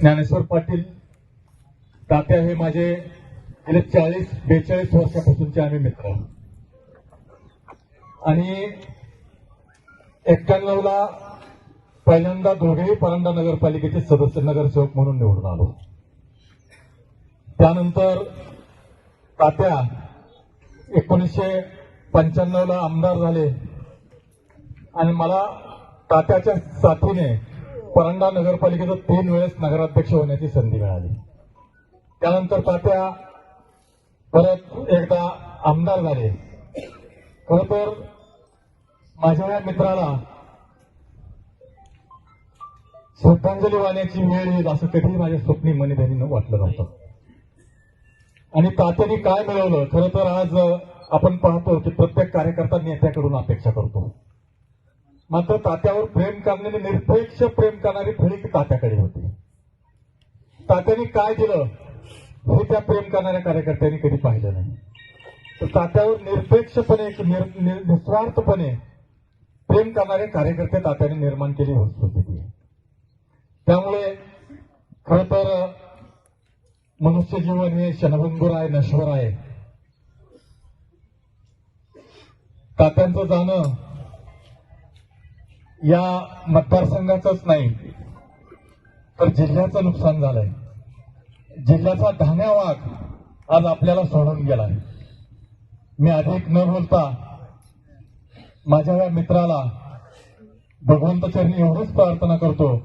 ज्ञानेश्वर पाटील तात्या हे माझे गेले चाळीस बेचाळीस वर्षापासूनचे आम्ही मित्र. आणि एक्क्याण्णवला पहिल्यांदा दोघेही परंडा नगरपालिकेचे सदस्य नगरसेवक म्हणून निवडून आलो. त्यानंतर तात्या एकोणीसशे पंच्याण्णव ला आमदार झाले. आणि मला तात्याच्या साथीने परंडा नगरपालिकेचं तीन वेळेस नगराध्यक्ष होण्याची संधी मिळाली. त्यानंतर तात्या परत एकदा आमदार झाले. खर तर माझ्या या मित्राला श्रद्धांजली वाहण्याची वेळ येईल असं कधीही माझ्या स्वप्नी मनीधनीनं वाटलं नव्हतं. आणि तात्याने काय मिळवलं? खरं तर आज आपण पाहतो की प्रत्येक कार्यकर्ता नेत्याकडून अपेक्षा करतो. मात्र तात्यावर प्रेम करणारी निरपेक्ष प्रेम करणारी फळी तात्याकडे होती. तात्याने काय दिलं? हे त्या प्रेम करणाऱ्या कार्यकर्त्यांनी कधी पाहिलं नाही. तर तात्यावर निरपेक्षपणे निस्वार्थपणे प्रेम करणारे कार्यकर्ते तात्याने निर्माण केली होती त्यामुळे खर तर मनुष्य जीवन हे क्षणभंगूर आहे नश्वर आहे तात्यांचं जाणं या मतदारसंघाचंच नाही तर जिल्ह्याचं नुकसान झालंय. जिल्ह्याचा धान्या वाघ आज आपल्याला सोडून गेलाय. मी अधिक न बोलता माझ्या या मित्राला भगवंतचरणी एवढीच प्रार्थना करतो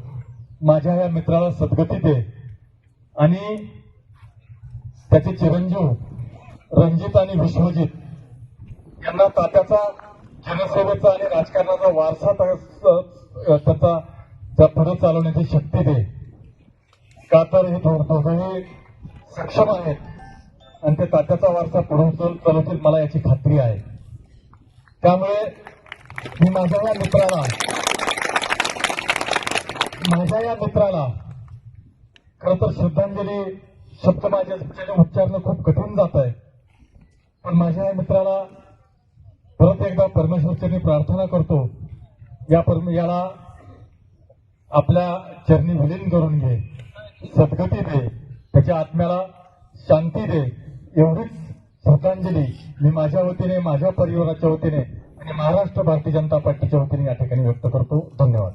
माझ्या या मित्राला सद्गती दे. आणि त्याचे चिरंजीव रणजित आणि विश्वजित यांना तात्याचा जनसेवेचा आणि राजकारणाचा वारसा त्याचा त्या पुढे चालवण्याची शक्ती दे. का तर हे दो- दोघंही सक्षम आहेत आणि ते तात्याचा वारसा पुढे चालवतील मला याची खात्री आहे. त्यामुळे मी माझ्या या मित्राला माझ्या या मित्राला खर तर श्रद्धांजली शब्द माझ्या उच्चारणं खूप कठीण जात आहे. पण माझ्या या मित्राला परत एकदा परमेश्वरचरणी प्रार्थना करतो. या परम याला आपल्या चरणी विलीन करून घे. सद्गती दे. त्याच्या आत्म्याला शांती दे. एवढीच श्रद्धांजली मी माझ्या वतीने माझ्या परिवाराच्या वतीने आणि महाराष्ट्र भारतीय जनता पार्टीच्या वतीने या ठिकाणी व्यक्त करतो. धन्यवाद.